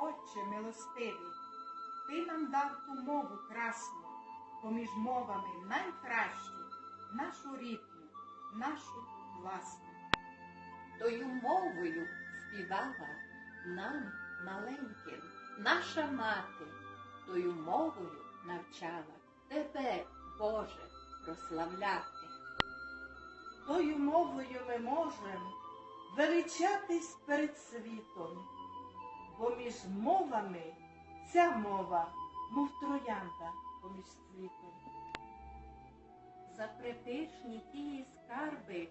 Отче милостивий, ти нам дав ту мову красну, поміж мовами найкращу, нашу рідну, нашу власну. Тою мовою співала нам маленьким наша мати, тою мовою навчала тебе, Боже, прославляти. Тою мовою ми можемо величатись перед світом, бо між мовами ця мова, мов троянда поміж світом. За препишні тії скарби,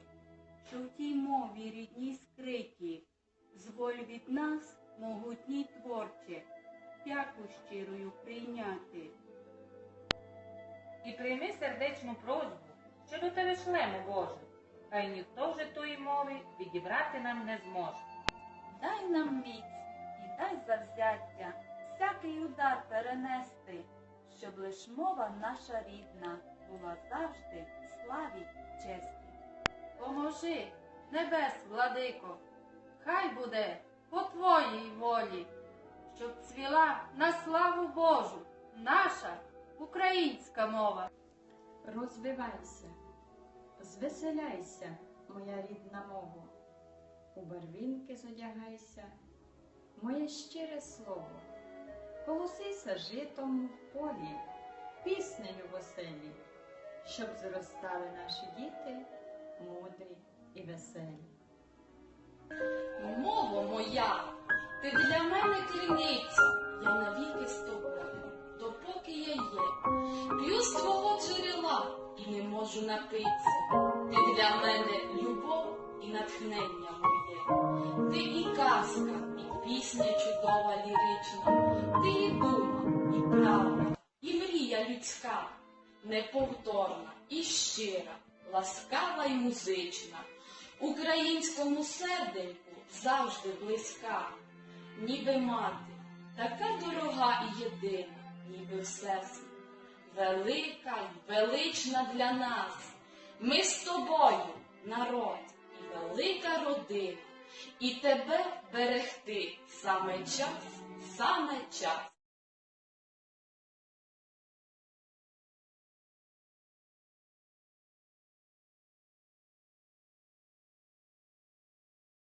що в тій мові рідній скриті, зволь від нас, могутній творче, дяку щирою прийняти. І прийми сердечну просьбу, що до тебе шлемо, Боже, хай ніхто вже тої мови відібрати нам не зможе. Дай нам дай завзяття, всякий удар перенести, щоб лиш мова наша рідна була завжди в славі й честі. Поможи, небес, владико, хай буде по твоїй волі, щоб цвіла на славу Божу наша українська мова. Розвивайся, звеселяйся, моя рідна мова, у барвінки зодягайся, моє щире слово, колосися житом в полі, піснею в оселі, щоб зростали наші діти мудрі і веселі. Мова моя, ти для мене криниця, я навіки з тобою, допоки я є. П'ю з твого джерела і не можу напитися. Ти для мене любов і натхнення моє. Ти і казка, пісня чудова лірична, ти і дума, і правда, і мрія людська, неповторна і щира, ласкава й музична. Українському серденьку завжди близька, ніби мати, така дорога і єдина, ніби всесвіт, велика й велична для нас. Ми з тобою, народ, і велика родина, і тебе берегти саме час, саме час.